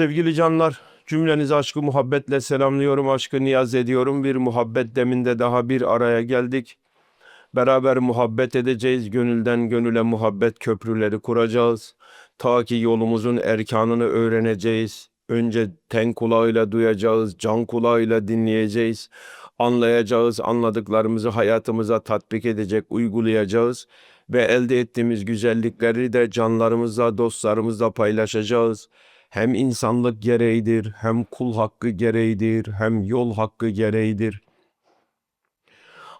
Sevgili canlar, cümlenizi aşkı muhabbetle selamlıyorum, aşkı niyaz ediyorum. Bir muhabbet deminde daha bir araya geldik. Beraber muhabbet edeceğiz, gönülden gönüle muhabbet köprüleri kuracağız. Ta ki yolumuzun erkanını öğreneceğiz. Önce ten kulağıyla duyacağız, can kulağıyla dinleyeceğiz. Anlayacağız, anladıklarımızı hayatımıza tatbik edecek, uygulayacağız. Ve elde ettiğimiz güzellikleri de canlarımızla, dostlarımızla paylaşacağız hem insanlık gereğidir, hem kul hakkı gereğidir, hem yol hakkı gereğidir.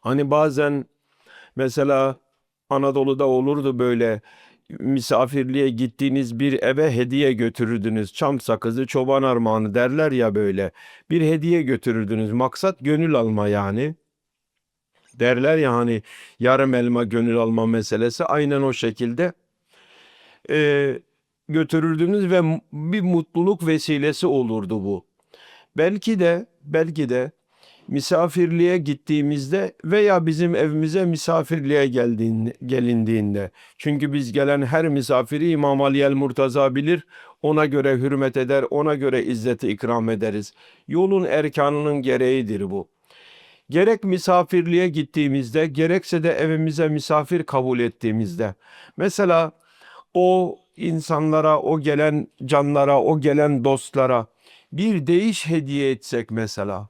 Hani bazen mesela Anadolu'da olurdu böyle misafirliğe gittiğiniz bir eve hediye götürürdünüz. Çam sakızı, çoban armağanı derler ya böyle. Bir hediye götürürdünüz. Maksat gönül alma yani. Derler ya hani yarım elma gönül alma meselesi aynen o şekilde. Ee, götürürdünüz ve bir mutluluk vesilesi olurdu bu. Belki de belki de misafirliğe gittiğimizde veya bizim evimize misafirliğe geldiğinde, gelindiğinde. Çünkü biz gelen her misafiri İmam Ali el Murtaza bilir. Ona göre hürmet eder, ona göre izzeti ikram ederiz. Yolun erkanının gereğidir bu. Gerek misafirliğe gittiğimizde, gerekse de evimize misafir kabul ettiğimizde. Mesela o insanlara, o gelen canlara, o gelen dostlara bir değiş hediye etsek mesela,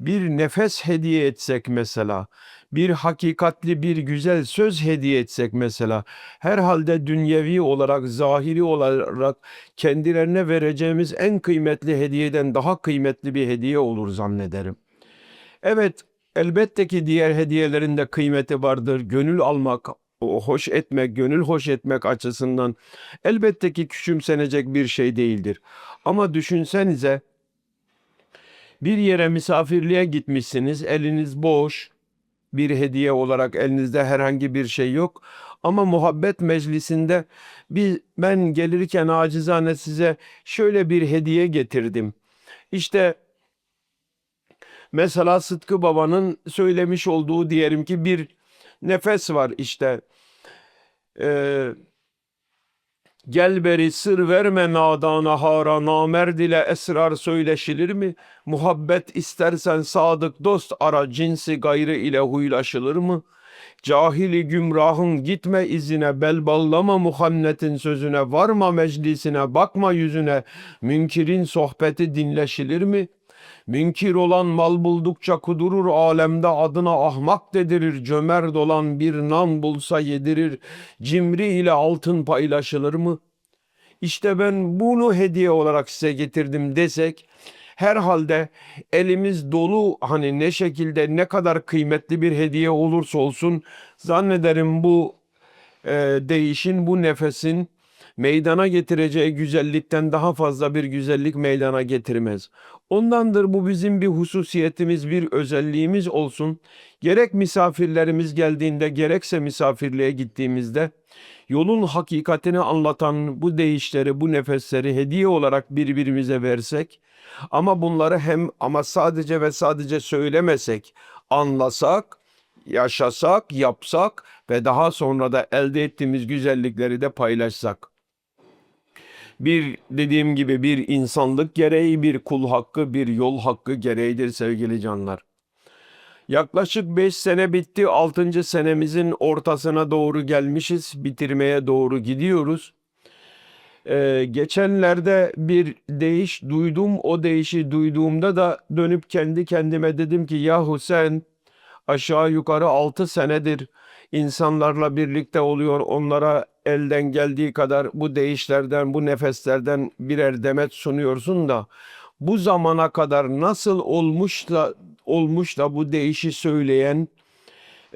bir nefes hediye etsek mesela, bir hakikatli bir güzel söz hediye etsek mesela, herhalde dünyevi olarak, zahiri olarak kendilerine vereceğimiz en kıymetli hediyeden daha kıymetli bir hediye olur zannederim. Evet, elbette ki diğer hediyelerin de kıymeti vardır. Gönül almak, hoş etmek, gönül hoş etmek açısından elbette ki küçümsenecek bir şey değildir. Ama düşünsenize bir yere misafirliğe gitmişsiniz, eliniz boş, bir hediye olarak elinizde herhangi bir şey yok. Ama muhabbet meclisinde bir ben gelirken acizane size şöyle bir hediye getirdim. İşte Mesela Sıtkı Baba'nın söylemiş olduğu diyelim ki bir nefes var işte. Ee, Gel beri sır verme nadana hara namerd ile esrar söyleşilir mi? Muhabbet istersen sadık dost ara cinsi gayrı ile huylaşılır mı? Cahili gümrahın gitme izine bel ballama muhannetin sözüne varma meclisine bakma yüzüne münkirin sohbeti dinleşilir mi? Münkir olan mal buldukça kudurur alemde adına ahmak dedirir. Cömert olan bir nan bulsa yedirir. Cimri ile altın paylaşılır mı? İşte ben bunu hediye olarak size getirdim desek herhalde elimiz dolu hani ne şekilde ne kadar kıymetli bir hediye olursa olsun zannederim bu e, değişin bu nefesin meydana getireceği güzellikten daha fazla bir güzellik meydana getirmez. Ondandır bu bizim bir hususiyetimiz, bir özelliğimiz olsun. Gerek misafirlerimiz geldiğinde, gerekse misafirliğe gittiğimizde yolun hakikatini anlatan bu değişleri, bu nefesleri hediye olarak birbirimize versek ama bunları hem ama sadece ve sadece söylemesek, anlasak, yaşasak, yapsak ve daha sonra da elde ettiğimiz güzellikleri de paylaşsak bir dediğim gibi bir insanlık gereği, bir kul hakkı, bir yol hakkı gereğidir sevgili canlar. Yaklaşık 5 sene bitti. 6. senemizin ortasına doğru gelmişiz. Bitirmeye doğru gidiyoruz. Ee, geçenlerde bir değiş duydum. O değişi duyduğumda da dönüp kendi kendime dedim ki yahu sen aşağı yukarı 6 senedir insanlarla birlikte oluyor. Onlara elden geldiği kadar bu değişlerden, bu nefeslerden birer demet sunuyorsun da bu zamana kadar nasıl olmuş da olmuş da bu değişi söyleyen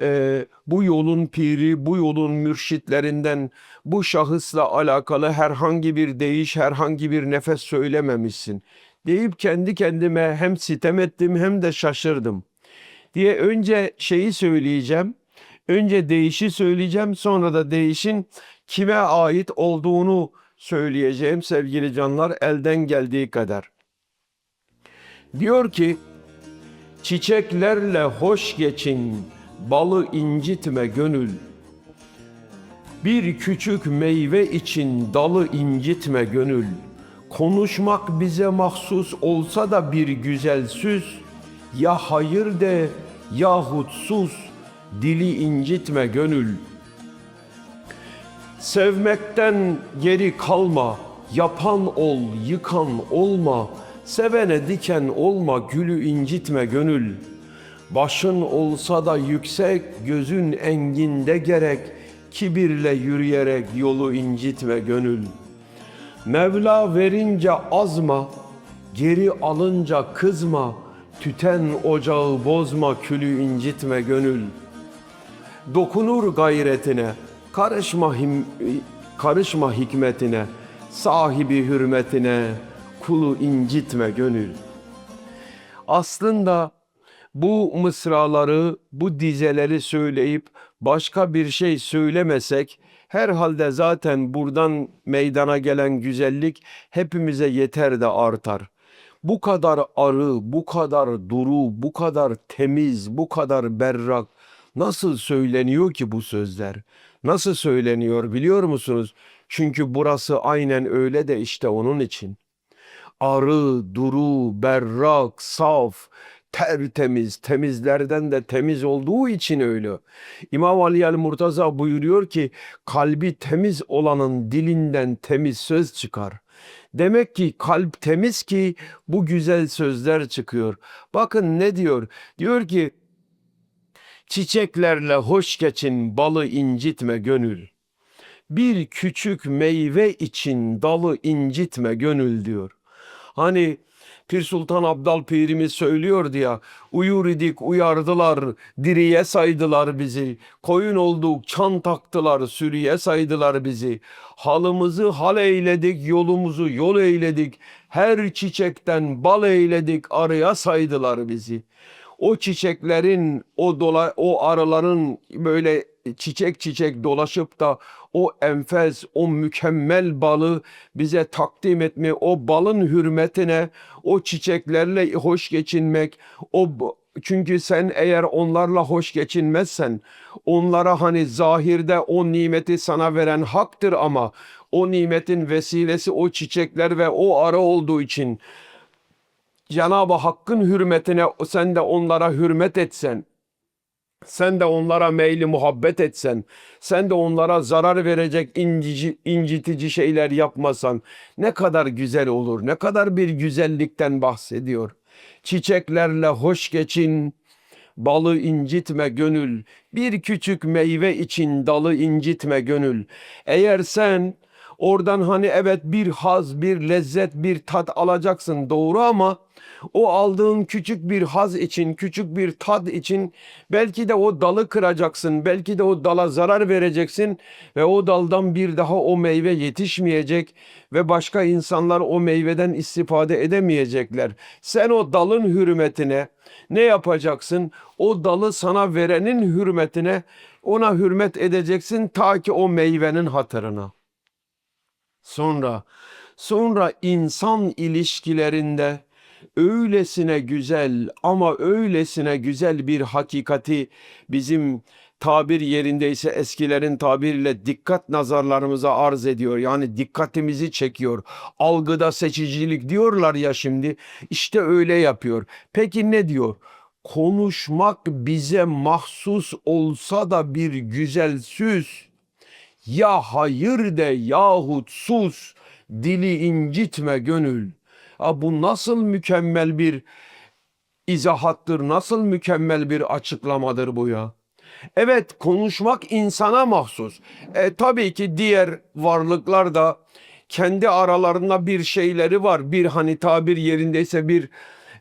e, bu yolun piri, bu yolun mürşitlerinden bu şahısla alakalı herhangi bir değiş, herhangi bir nefes söylememişsin deyip kendi kendime hem sitem ettim hem de şaşırdım diye önce şeyi söyleyeceğim. Önce değişi söyleyeceğim sonra da değişin kime ait olduğunu söyleyeceğim sevgili canlar elden geldiği kadar. Diyor ki çiçeklerle hoş geçin balı incitme gönül. Bir küçük meyve için dalı incitme gönül. Konuşmak bize mahsus olsa da bir güzel süs, ya hayır de yahut sus, dili incitme gönül. Sevmekten geri kalma, yapan ol, yıkan olma, sevene diken olma, gülü incitme gönül. Başın olsa da yüksek, gözün enginde gerek, kibirle yürüyerek yolu incitme gönül. Mevla verince azma, geri alınca kızma, tüten ocağı bozma, külü incitme gönül. Dokunur gayretine, karışma him, karışma hikmetine, sahibi hürmetine, kulu incitme gönül. Aslında bu mısraları, bu dizeleri söyleyip başka bir şey söylemesek herhalde zaten buradan meydana gelen güzellik hepimize yeter de artar. Bu kadar arı, bu kadar duru, bu kadar temiz, bu kadar berrak nasıl söyleniyor ki bu sözler? Nasıl söyleniyor biliyor musunuz? Çünkü burası aynen öyle de işte onun için arı, duru, berrak, saf, tertemiz, temizlerden de temiz olduğu için öyle. İmam Ali el Murtaza buyuruyor ki kalbi temiz olanın dilinden temiz söz çıkar. Demek ki kalp temiz ki bu güzel sözler çıkıyor. Bakın ne diyor? Diyor ki çiçeklerle hoş geçin balı incitme gönül. Bir küçük meyve için dalı incitme gönül diyor. Hani Pir Sultan Abdal Pirimiz söylüyordu ya, uyur idik uyardılar, diriye saydılar bizi. Koyun olduk, çan taktılar, sürüye saydılar bizi. Halımızı hal eyledik, yolumuzu yol eyledik. Her çiçekten bal eyledik, arıya saydılar bizi. O çiçeklerin, o dola, o arıların böyle çiçek çiçek dolaşıp da o enfes, o mükemmel balı bize takdim etme, o balın hürmetine, o çiçeklerle hoş geçinmek, o çünkü sen eğer onlarla hoş geçinmezsen, onlara hani zahirde o nimeti sana veren haktır ama o nimetin vesilesi o çiçekler ve o arı olduğu için Cenab-ı Hakk'ın hürmetine sen de onlara hürmet etsen, sen de onlara meyli muhabbet etsen, sen de onlara zarar verecek incici, incitici şeyler yapmasan ne kadar güzel olur, ne kadar bir güzellikten bahsediyor. Çiçeklerle hoş geçin, balı incitme gönül, bir küçük meyve için dalı incitme gönül. Eğer sen oradan hani evet bir haz, bir lezzet, bir tat alacaksın doğru ama o aldığın küçük bir haz için, küçük bir tad için belki de o dalı kıracaksın, belki de o dala zarar vereceksin ve o daldan bir daha o meyve yetişmeyecek ve başka insanlar o meyveden istifade edemeyecekler. Sen o dalın hürmetine ne yapacaksın? O dalı sana verenin hürmetine ona hürmet edeceksin ta ki o meyvenin hatırına. Sonra sonra insan ilişkilerinde öylesine güzel ama öylesine güzel bir hakikati bizim tabir yerindeyse eskilerin tabiriyle dikkat nazarlarımıza arz ediyor. Yani dikkatimizi çekiyor. Algıda seçicilik diyorlar ya şimdi. İşte öyle yapıyor. Peki ne diyor? Konuşmak bize mahsus olsa da bir güzel süs. Ya hayır de yahut sus. Dili incitme gönül. Ha, bu nasıl mükemmel bir izahattır, nasıl mükemmel bir açıklamadır bu ya? Evet konuşmak insana mahsus. E, tabii ki diğer varlıklar da kendi aralarında bir şeyleri var. Bir hani tabir yerindeyse bir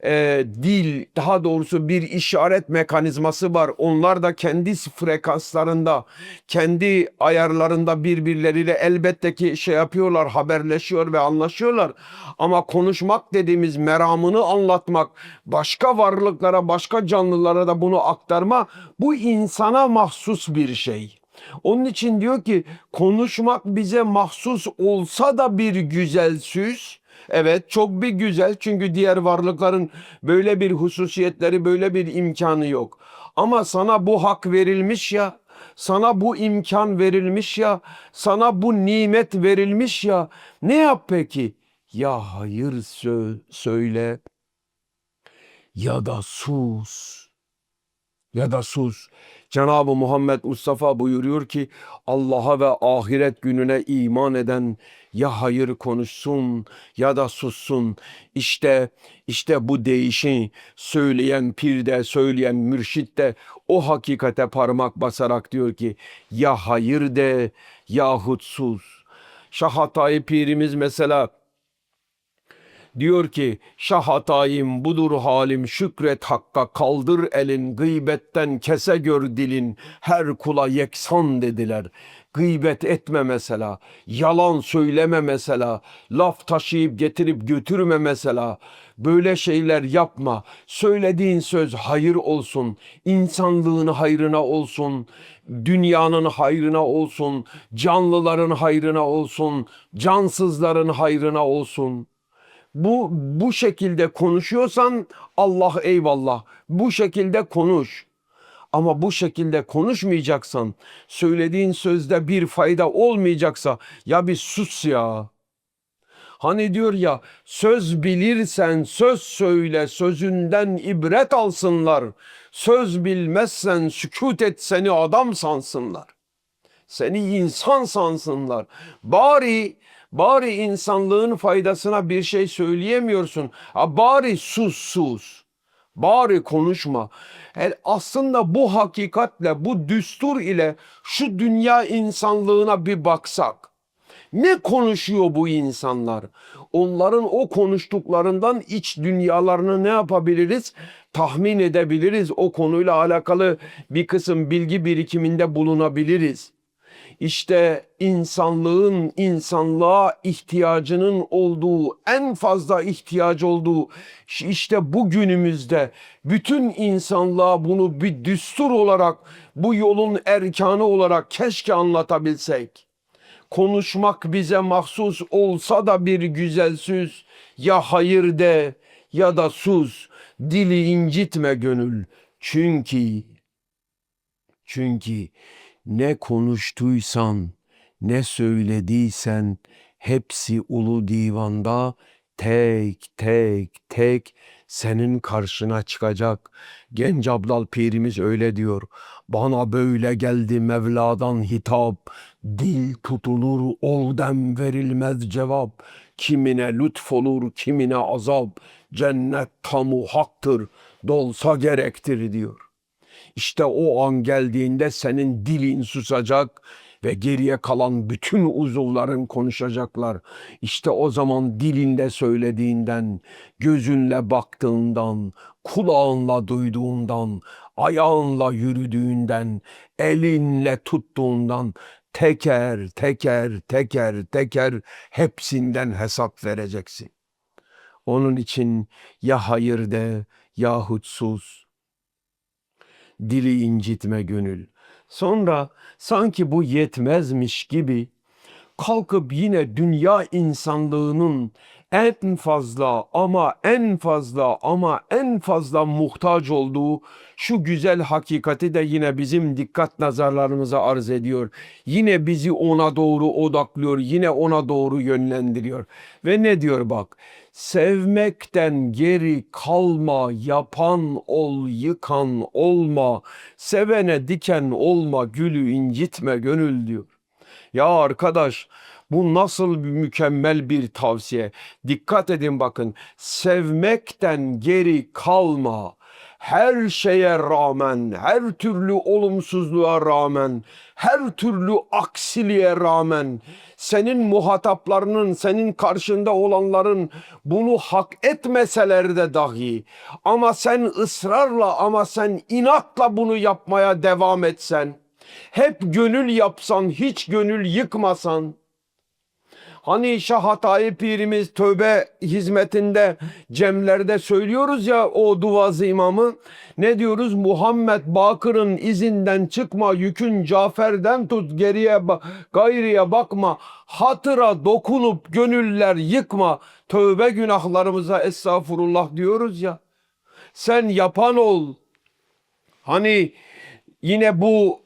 e, dil daha doğrusu bir işaret mekanizması var. Onlar da kendi frekanslarında, kendi ayarlarında birbirleriyle elbette ki şey yapıyorlar, haberleşiyor ve anlaşıyorlar. Ama konuşmak dediğimiz meramını anlatmak, başka varlıklara, başka canlılara da bunu aktarma bu insana mahsus bir şey. Onun için diyor ki konuşmak bize mahsus olsa da bir güzel süs, Evet çok bir güzel çünkü diğer varlıkların böyle bir hususiyetleri böyle bir imkanı yok. Ama sana bu hak verilmiş ya sana bu imkan verilmiş ya sana bu nimet verilmiş ya ne yap peki? ya hayır sö- söyle ya da sus. Ya da sus. Cenab-ı Muhammed Mustafa buyuruyor ki Allah'a ve ahiret gününe iman eden ya hayır konuşsun ya da sussun. İşte işte bu değişi söyleyen pir de söyleyen mürşit de o hakikate parmak basarak diyor ki ya hayır de yahut sus. Şah Hatay pirimiz mesela Diyor ki şah hatayım budur halim şükret hakka kaldır elin gıybetten kese gör dilin her kula yeksan dediler. Gıybet etme mesela, yalan söyleme mesela, laf taşıyıp getirip götürme mesela. Böyle şeyler yapma. Söylediğin söz hayır olsun, insanlığın hayrına olsun, dünyanın hayrına olsun, canlıların hayrına olsun, cansızların hayrına olsun bu bu şekilde konuşuyorsan Allah eyvallah. Bu şekilde konuş. Ama bu şekilde konuşmayacaksan, söylediğin sözde bir fayda olmayacaksa ya bir sus ya. Hani diyor ya söz bilirsen söz söyle sözünden ibret alsınlar. Söz bilmezsen sükut et seni adam sansınlar. Seni insan sansınlar. Bari bari insanlığın faydasına bir şey söyleyemiyorsun. Ha, bari sus sus. Bari konuşma. E, aslında bu hakikatle, bu düstur ile şu dünya insanlığına bir baksak. Ne konuşuyor bu insanlar? Onların o konuştuklarından iç dünyalarını ne yapabiliriz? Tahmin edebiliriz. O konuyla alakalı bir kısım bilgi birikiminde bulunabiliriz. İşte insanlığın insanlığa ihtiyacının olduğu, en fazla ihtiyaç olduğu işte bu günümüzde bütün insanlığa bunu bir düstur olarak, bu yolun erkanı olarak keşke anlatabilsek. Konuşmak bize mahsus olsa da bir güzel söz, ya hayır de ya da sus, dili incitme gönül. Çünkü, çünkü ne konuştuysan, ne söylediysen hepsi ulu divanda tek tek tek senin karşına çıkacak. Genç Abdal Pirimiz öyle diyor. Bana böyle geldi Mevla'dan hitap. Dil tutulur, ol dem verilmez cevap. Kimine lütfolur, kimine azap. Cennet tamu haktır, dolsa gerektir diyor. İşte o an geldiğinde senin dilin susacak ve geriye kalan bütün uzuvların konuşacaklar. İşte o zaman dilinde söylediğinden, gözünle baktığından, kulağınla duyduğundan, ayağınla yürüdüğünden, elinle tuttuğundan teker teker teker teker hepsinden hesap vereceksin. Onun için ya hayır de yahut sus dili incitme gönül. Sonra sanki bu yetmezmiş gibi kalkıp yine dünya insanlığının en fazla ama en fazla ama en fazla muhtaç olduğu şu güzel hakikati de yine bizim dikkat nazarlarımıza arz ediyor. Yine bizi ona doğru odaklıyor, yine ona doğru yönlendiriyor. Ve ne diyor bak? Sevmekten geri kalma, yapan ol, yıkan olma, sevene diken olma, gülü incitme gönül diyor. Ya arkadaş bu nasıl bir mükemmel bir tavsiye. Dikkat edin bakın. Sevmekten geri kalma. Her şeye rağmen, her türlü olumsuzluğa rağmen, her türlü aksiliğe rağmen senin muhataplarının, senin karşında olanların bunu hak etmeseler de dahi ama sen ısrarla ama sen inatla bunu yapmaya devam etsen, hep gönül yapsan, hiç gönül yıkmasan, Hani Şah Hatayi Pirimiz tövbe hizmetinde cemlerde söylüyoruz ya o duvazı imamı. Ne diyoruz? Muhammed Bakır'ın izinden çıkma, yükün Cafer'den tut, geriye gayriye bakma. Hatıra dokunup gönüller yıkma. Tövbe günahlarımıza estağfurullah diyoruz ya. Sen yapan ol. Hani yine bu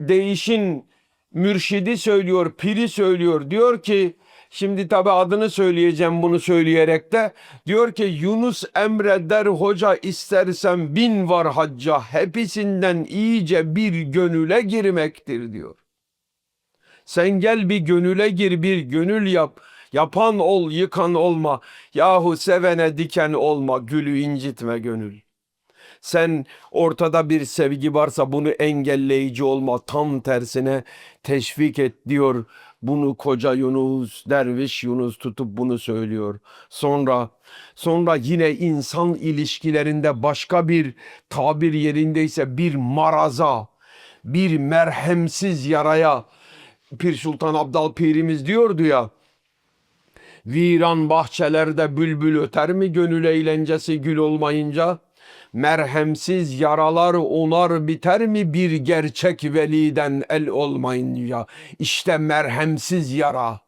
değişin mürşidi söylüyor, piri söylüyor. Diyor ki Şimdi tabi adını söyleyeceğim bunu söyleyerek de. Diyor ki Yunus emreder hoca istersen bin var hacca. Hepsinden iyice bir gönüle girmektir diyor. Sen gel bir gönüle gir bir gönül yap. Yapan ol yıkan olma. Yahu sevene diken olma. Gülü incitme gönül. Sen ortada bir sevgi varsa bunu engelleyici olma. Tam tersine teşvik et diyor. Bunu koca Yunus, derviş Yunus tutup bunu söylüyor. Sonra sonra yine insan ilişkilerinde başka bir tabir yerindeyse bir maraza, bir merhemsiz yaraya Pir Sultan Abdal Pirimiz diyordu ya. Viran bahçelerde bülbül öter mi gönül eğlencesi gül olmayınca? Merhemsiz yaralar onar biter mi bir gerçek veliden el olmayınca? İşte merhemsiz yara.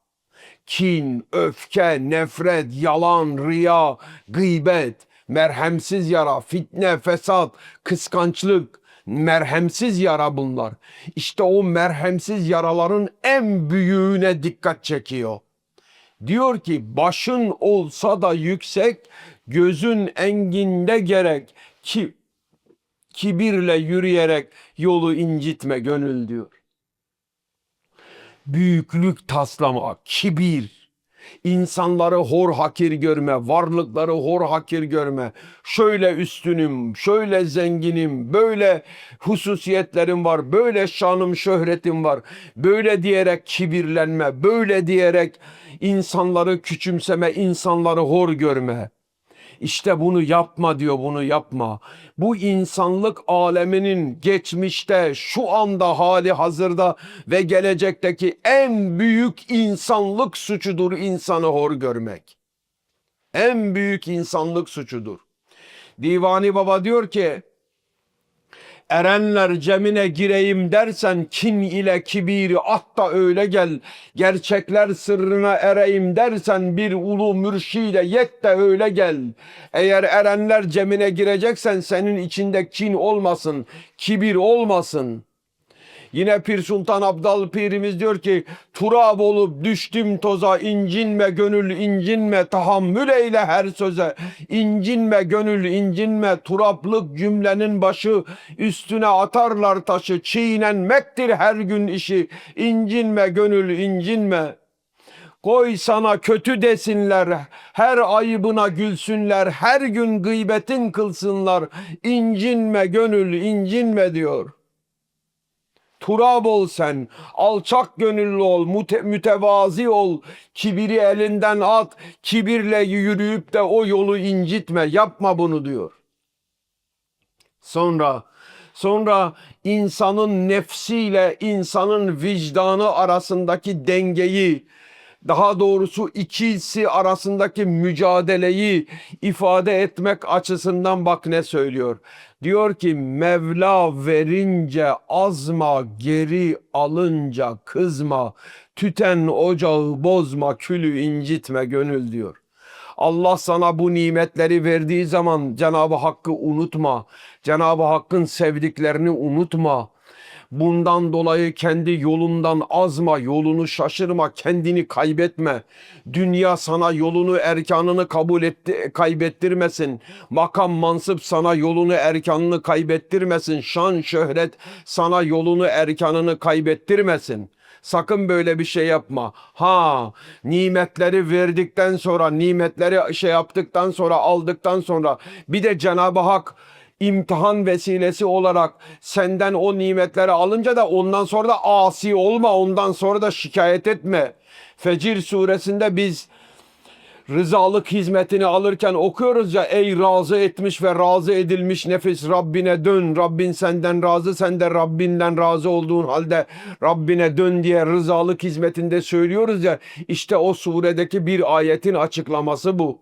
Kin, öfke, nefret, yalan, riya, gıybet, merhemsiz yara, fitne, fesat, kıskançlık, merhemsiz yara bunlar. İşte o merhemsiz yaraların en büyüğüne dikkat çekiyor. Diyor ki başın olsa da yüksek, gözün enginde gerek ki kibirle yürüyerek yolu incitme gönül diyor. Büyüklük taslama, kibir, insanları hor hakir görme, varlıkları hor hakir görme. Şöyle üstünüm, şöyle zenginim, böyle hususiyetlerim var, böyle şanım, şöhretim var. Böyle diyerek kibirlenme, böyle diyerek insanları küçümseme, insanları hor görme. İşte bunu yapma diyor bunu yapma. Bu insanlık aleminin geçmişte şu anda hali hazırda ve gelecekteki en büyük insanlık suçudur insanı hor görmek. En büyük insanlık suçudur. Divani Baba diyor ki Erenler cemine gireyim dersen kin ile kibiri at da öyle gel. Gerçekler sırrına ereyim dersen bir ulu mürşide yet de öyle gel. Eğer erenler cemine gireceksen senin içinde kin olmasın, kibir olmasın.'' Yine Pir Sultan Abdal Pirimiz diyor ki turab olup düştüm toza incinme gönül incinme tahammül eyle her söze incinme gönül incinme turaplık cümlenin başı üstüne atarlar taşı çiğnenmektir her gün işi incinme gönül incinme Koy sana kötü desinler, her ayıbına gülsünler, her gün gıybetin kılsınlar. İncinme gönül, incinme diyor.'' Turab ol sen, alçak gönüllü ol, müte, mütevazi ol, kibiri elinden at, kibirle yürüyüp de o yolu incitme, yapma bunu diyor. Sonra, sonra insanın nefsiyle insanın vicdanı arasındaki dengeyi, daha doğrusu ikisi arasındaki mücadeleyi ifade etmek açısından bak ne söylüyor. Diyor ki Mevla verince azma geri alınca kızma tüten ocağı bozma külü incitme gönül diyor. Allah sana bu nimetleri verdiği zaman Cenab-ı Hakk'ı unutma. Cenab-ı Hakk'ın sevdiklerini unutma. Bundan dolayı kendi yolundan azma, yolunu şaşırma, kendini kaybetme. Dünya sana yolunu, erkanını kabul etti, kaybettirmesin. Makam, mansıp sana yolunu, erkanını kaybettirmesin. Şan, şöhret sana yolunu, erkanını kaybettirmesin. Sakın böyle bir şey yapma. Ha, nimetleri verdikten sonra, nimetleri şey yaptıktan sonra, aldıktan sonra bir de Cenab-ı Hak imtihan vesilesi olarak senden o nimetleri alınca da ondan sonra da asi olma, ondan sonra da şikayet etme. Fecir suresinde biz rızalık hizmetini alırken okuyoruz ya ey razı etmiş ve razı edilmiş nefis Rabbine dön. Rabbin senden razı sen de Rabbinden razı olduğun halde Rabbine dön diye rızalık hizmetinde söylüyoruz ya işte o suredeki bir ayetin açıklaması bu.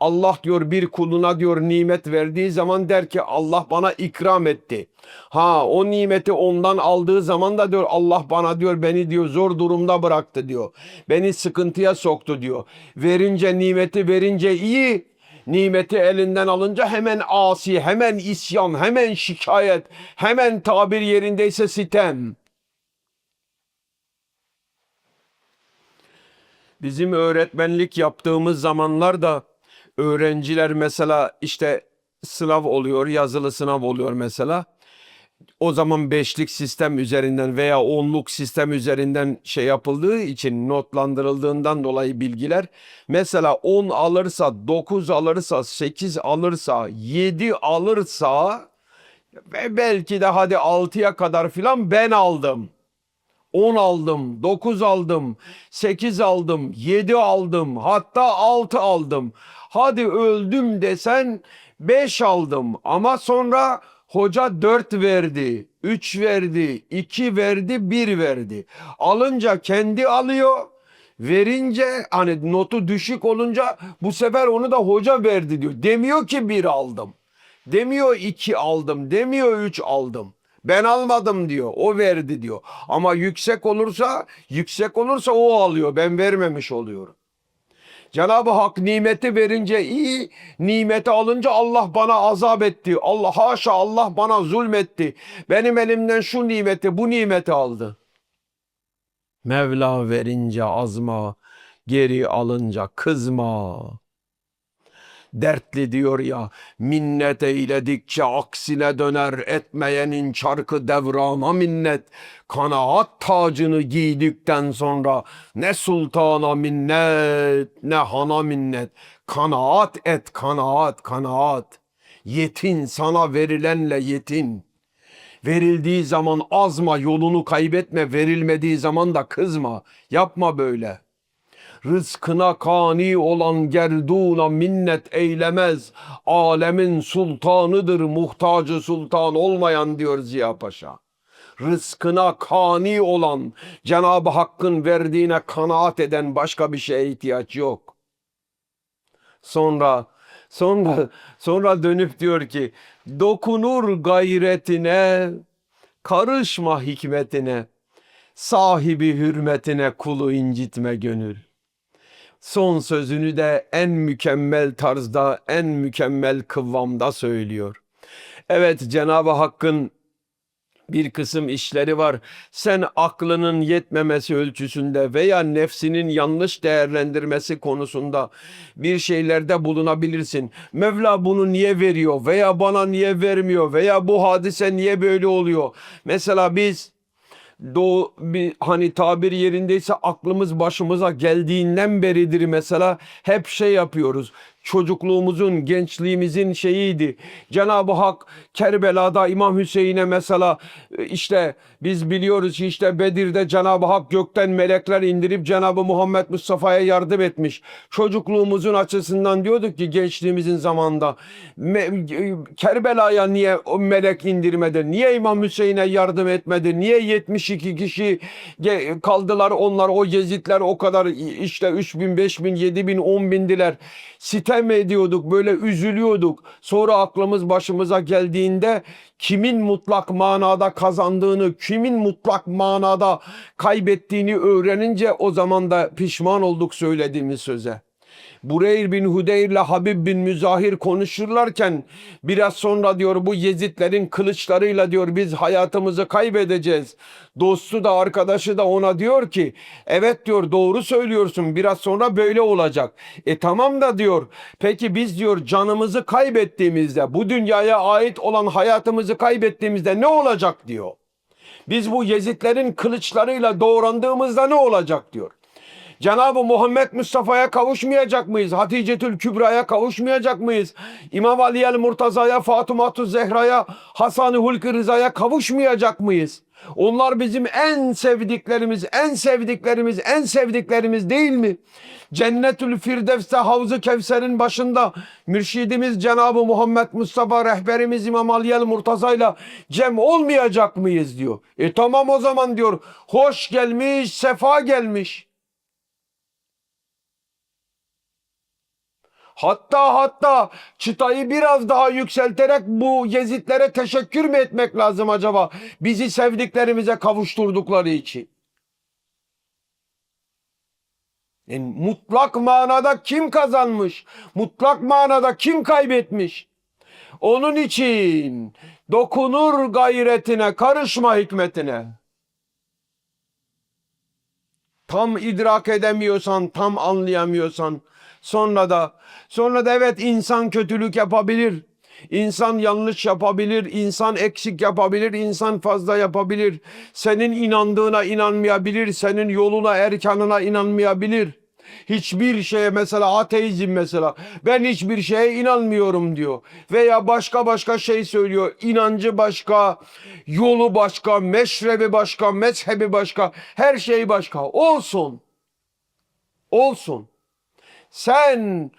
Allah diyor bir kuluna diyor nimet verdiği zaman der ki Allah bana ikram etti. Ha o nimeti ondan aldığı zaman da diyor Allah bana diyor beni diyor zor durumda bıraktı diyor. Beni sıkıntıya soktu diyor. Verince nimeti verince iyi nimeti elinden alınca hemen asi, hemen isyan, hemen şikayet, hemen tabir yerindeyse sitem. Bizim öğretmenlik yaptığımız zamanlarda öğrenciler mesela işte sınav oluyor, yazılı sınav oluyor mesela. O zaman beşlik sistem üzerinden veya onluk sistem üzerinden şey yapıldığı için notlandırıldığından dolayı bilgiler mesela 10 alırsa, 9 alırsa, 8 alırsa, 7 alırsa ve belki de hadi 6'ya kadar filan ben aldım. 10 aldım, 9 aldım, 8 aldım, 7 aldım, hatta 6 aldım. Hadi öldüm desen 5 aldım ama sonra hoca 4 verdi, 3 verdi, 2 verdi, 1 verdi. Alınca kendi alıyor. Verince hani notu düşük olunca bu sefer onu da hoca verdi diyor. Demiyor ki 1 aldım. Demiyor 2 aldım, demiyor 3 aldım. Ben almadım diyor. O verdi diyor. Ama yüksek olursa, yüksek olursa o alıyor. Ben vermemiş oluyorum. Cenab-ı Hak nimeti verince iyi, nimeti alınca Allah bana azap etti. Allah haşa Allah bana zulmetti. Benim elimden şu nimeti, bu nimeti aldı. Mevla verince azma, geri alınca kızma dertli diyor ya. Minnet eyledikçe aksine döner etmeyenin çarkı devrana minnet. Kanaat tacını giydikten sonra ne sultana minnet ne hana minnet. Kanaat et kanaat kanaat. Yetin sana verilenle yetin. Verildiği zaman azma yolunu kaybetme verilmediği zaman da kızma. Yapma böyle Rızkına kani olan gerduna minnet eylemez. Alemin sultanıdır muhtacı sultan olmayan diyor Ziya Paşa. Rızkına kani olan Cenab-ı Hakk'ın verdiğine kanaat eden başka bir şeye ihtiyaç yok. Sonra sonra sonra dönüp diyor ki dokunur gayretine karışma hikmetine sahibi hürmetine kulu incitme gönül son sözünü de en mükemmel tarzda, en mükemmel kıvamda söylüyor. Evet Cenab-ı Hakk'ın bir kısım işleri var. Sen aklının yetmemesi ölçüsünde veya nefsinin yanlış değerlendirmesi konusunda bir şeylerde bulunabilirsin. Mevla bunu niye veriyor veya bana niye vermiyor veya bu hadise niye böyle oluyor? Mesela biz doğu bir hani tabir yerindeyse aklımız başımıza geldiğinden beridir mesela. Hep şey yapıyoruz çocukluğumuzun, gençliğimizin şeyiydi. Cenab-ı Hak Kerbela'da İmam Hüseyin'e mesela e, işte biz biliyoruz ki işte Bedir'de Cenab-ı Hak gökten melekler indirip Cenab-ı Muhammed Mustafa'ya yardım etmiş. Çocukluğumuzun açısından diyorduk ki gençliğimizin zamanında e, Kerbela'ya niye o melek indirmedi? Niye İmam Hüseyin'e yardım etmedi? Niye 72 kişi kaldılar onlar o Yezidler o kadar işte 3000, 5000, 7000, 10 bindiler. Site sitem ediyorduk, böyle üzülüyorduk. Sonra aklımız başımıza geldiğinde kimin mutlak manada kazandığını, kimin mutlak manada kaybettiğini öğrenince o zaman da pişman olduk söylediğimiz söze. Bureyr bin Hudeyr ile Habib bin Müzahir konuşurlarken biraz sonra diyor bu Yezidlerin kılıçlarıyla diyor biz hayatımızı kaybedeceğiz. Dostu da arkadaşı da ona diyor ki evet diyor doğru söylüyorsun biraz sonra böyle olacak. E tamam da diyor peki biz diyor canımızı kaybettiğimizde bu dünyaya ait olan hayatımızı kaybettiğimizde ne olacak diyor. Biz bu Yezidlerin kılıçlarıyla doğrandığımızda ne olacak diyor. Cenab-ı Muhammed Mustafa'ya kavuşmayacak mıyız? Haticetül Kübra'ya kavuşmayacak mıyız? İmam Ali el Murtaza'ya, Fatıma Zehra'ya, Hasan-ı Hulk Rıza'ya kavuşmayacak mıyız? Onlar bizim en sevdiklerimiz, en sevdiklerimiz, en sevdiklerimiz değil mi? Cennetül Firdevs'te Havzu Kevser'in başında mürşidimiz Cenab-ı Muhammed Mustafa rehberimiz İmam Ali el Murtaza'yla cem olmayacak mıyız diyor. E tamam o zaman diyor. Hoş gelmiş, sefa gelmiş. Hatta hatta çıtayı biraz daha yükselterek bu Yezidlere teşekkür mü etmek lazım acaba? Bizi sevdiklerimize kavuşturdukları için. Yani mutlak manada kim kazanmış? Mutlak manada kim kaybetmiş? Onun için dokunur gayretine, karışma hikmetine. tam idrak edemiyorsan, tam anlayamıyorsan sonra da sonra da evet insan kötülük yapabilir. İnsan yanlış yapabilir, insan eksik yapabilir, insan fazla yapabilir. Senin inandığına inanmayabilir, senin yoluna, erkanına inanmayabilir. Hiçbir şeye mesela ateizm mesela ben hiçbir şeye inanmıyorum diyor. Veya başka başka şey söylüyor. İnancı başka, yolu başka, meşrebi başka, mezhebi başka, her şey başka. Olsun. Olsun. Sen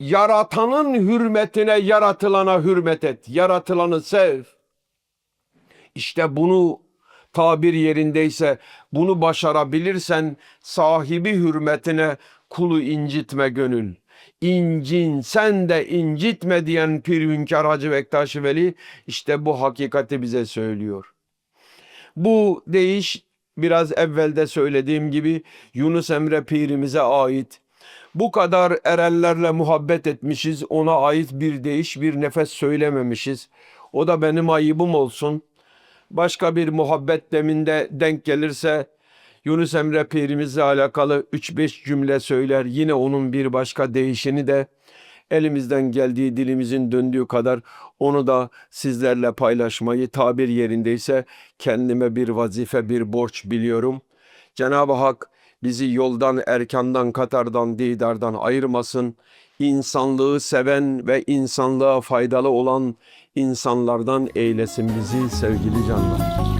yaratanın hürmetine yaratılana hürmet et. Yaratılanı sev. İşte bunu tabir yerindeyse bunu başarabilirsen sahibi hürmetine kulu incitme gönül. İncin sen de incitme diyen Pir Hünkar Hacı Bektaş Veli işte bu hakikati bize söylüyor. Bu deyiş biraz evvelde söylediğim gibi Yunus Emre Pirimize ait. Bu kadar erenlerle muhabbet etmişiz. Ona ait bir deyiş, bir nefes söylememişiz. O da benim ayıbım olsun. Başka bir muhabbet deminde denk gelirse Yunus Emre Pirimizle alakalı 3-5 cümle söyler. Yine onun bir başka değişini de elimizden geldiği dilimizin döndüğü kadar onu da sizlerle paylaşmayı tabir yerindeyse kendime bir vazife bir borç biliyorum. Cenab-ı Hak bizi yoldan, erkandan, katardan, didardan ayırmasın. İnsanlığı seven ve insanlığa faydalı olan insanlardan eylesin bizi sevgili canlar.